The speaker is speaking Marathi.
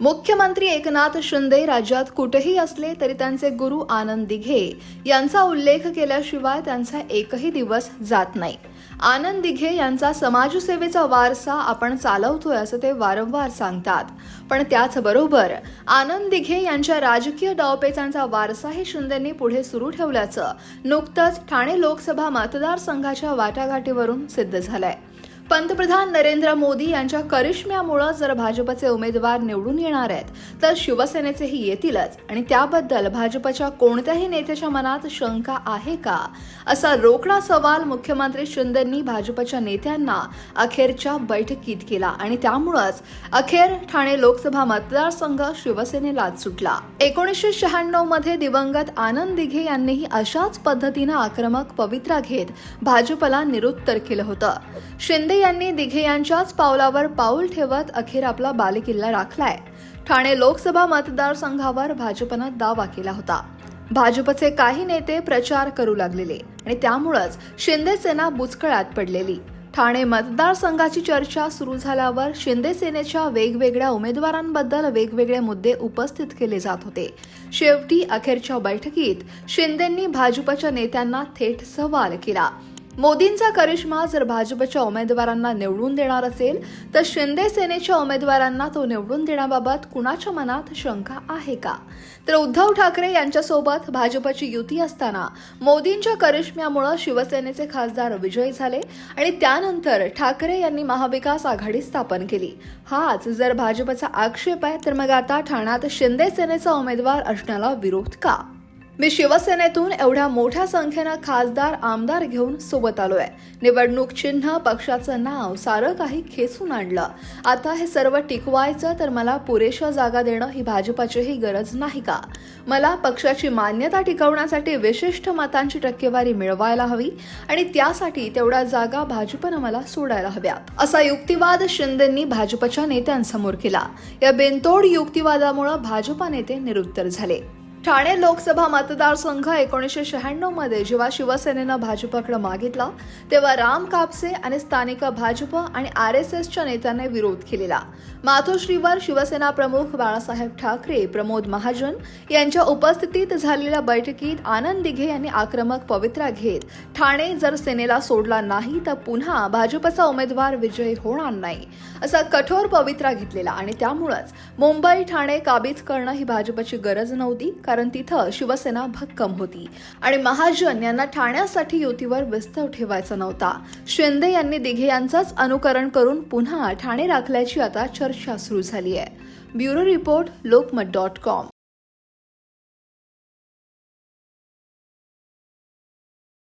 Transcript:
मुख्यमंत्री एकनाथ शिंदे राज्यात कुठेही असले तरी त्यांचे गुरु आनंद दिघे यांचा उल्लेख केल्याशिवाय त्यांचा एकही दिवस जात नाही. आनंद दिघे यांचा समाजसेवेचा वारसा आपण चालवतोय असं ते वारंवार सांगतात. पण त्याचबरोबर आनंद दिघे यांच्या राजकीय डावपेचांचा वारसाही शिंदेंनी पुढे सुरू ठेवल्याचं नुकतंच ठाणे लोकसभा मतदारसंघाच्या वाटाघाटीवरून सिद्ध झालंय. पंतप्रधान नरेंद्र मोदी यांच्या करिश्म्यामुळं जर भाजपचे उमेदवार निवडून येणार आहेत तर शिवसेनेचेही येतीलच. आणि त्याबद्दल भाजपच्या कोणत्याही नेत्याच्या मनात शंका आहे का? असा रोकडा सवाल मुख्यमंत्री शिंदेंनी भाजपच्या नेत्यांना अखेरच्या बैठकीत केला. आणि त्यामुळंच अखेर ठाणे लोकसभा मतदारसंघ शिवसेनेलाच सुटला. एकोणीसशे शहाण्णवमध्ये दिवंगत आनंद दिघे यांनीही अशाच पद्धतीनं आक्रमक पवित्रा घेत भाजपला निरुत्तर केलं होतं. शिंदे यांनी दिघे यांच्याच पावलावर पाऊल ठेवत अखेर आपला बालेकिल्ला राखलाय. ठाणे लोकसभा मतदारसंघावर भाजपनं दावा केला होता. भाजपचे काही नेते प्रचार करू लागलेले आणि त्यामुळंच शिंदे सेना बुचकळ्यात पडलेली. ठाणे मतदारसंघाची चर्चा सुरू झाल्यावर शिंदे सेनेच्या वेगवेगळ्या उमेदवारांबद्दल वेगवेगळे मुद्दे उपस्थित केले जात होते. शेवटी अखेरच्या बैठकीत शिंदेंनी भाजपच्या नेत्यांना थेट सवाल केला. मोदींचा करिश्मा जर भाजपच्या उमेदवारांना निवडून देणार असेल तर शिंदे सेनेच्या उमेदवारांना तो निवडून देण्याबाबत कुणाच्या मनात शंका आहे का? तर उद्धव ठाकरे यांच्यासोबत भाजपची युती असताना मोदींच्या करिश्म्यामुळे शिवसेनेचे खासदार विजयी झाले आणि त्यानंतर ठाकरे यांनी महाविकास आघाडी स्थापन केली. हाच जर भाजपचा आक्षेप आहे तर मग आता ठाण्यात शिंदे सेनेचा उमेदवार असण्याला विरोध का? मी शिवसेनेतून एवढ्या मोठ्या संख्येनं खासदार आमदार घेऊन सोबत आलोय. निवडणूक चिन्ह पक्षाचं नाव सारं काही खेचून आणलं. आता हे सर्व टिकवायचं तर मला पुरेशा जागा देणं ही भाजपाचीही गरज नाही का? मला पक्षाची मान्यता टिकवण्यासाठी विशिष्ट मतांची टक्केवारी मिळवायला हवी आणि त्यासाठी तेवढ्या जागा भाजपनं मला सोडायला हव्या असा युक्तिवाद शिंदेंनी भाजपच्या नेत्यांसमोर केला. या बेनतोड युक्तिवादामुळे भाजपा नेते निरुत्तर झाले. ठाणे लोकसभा मतदारसंघ एकोणीसशे शहाण्णवमध्ये जेव्हा शिवसेनेनं भाजपकडे मागितला तेव्हा राम कापसे आणि स्थानिक भाजप आणि आर एस एसच्या नेत्यांनी विरोध केलेला. मातोश्रीवर शिवसेना प्रमुख बाळासाहेब ठाकरे प्रमोद महाजन यांच्या उपस्थितीत झालेल्या बैठकीत आनंद दिघे यांनी आक्रमक पवित्रा घेत ठाणे जर सेनेला सोडला नाही तर पुन्हा भाजपचा उमेदवार विजयी होणार नाही असा कठोर पवित्रा घेतलेला. आणि त्यामुळंच मुंबई ठाणे काबीज करणं ही भाजपची गरज नव्हती कारण तिथं शिवसेना भक्कम होती. आणि महाजन यांना ठाण्यासाठी युतीवर विस्तव ठेवायचा नव्हता. शिंदे यांनी दिघे यांचंच अनुकरण करून पुन्हा ठाणे राखल्याची आता चर्चा सुरू झाली आहे bureau report Lokmat dot com.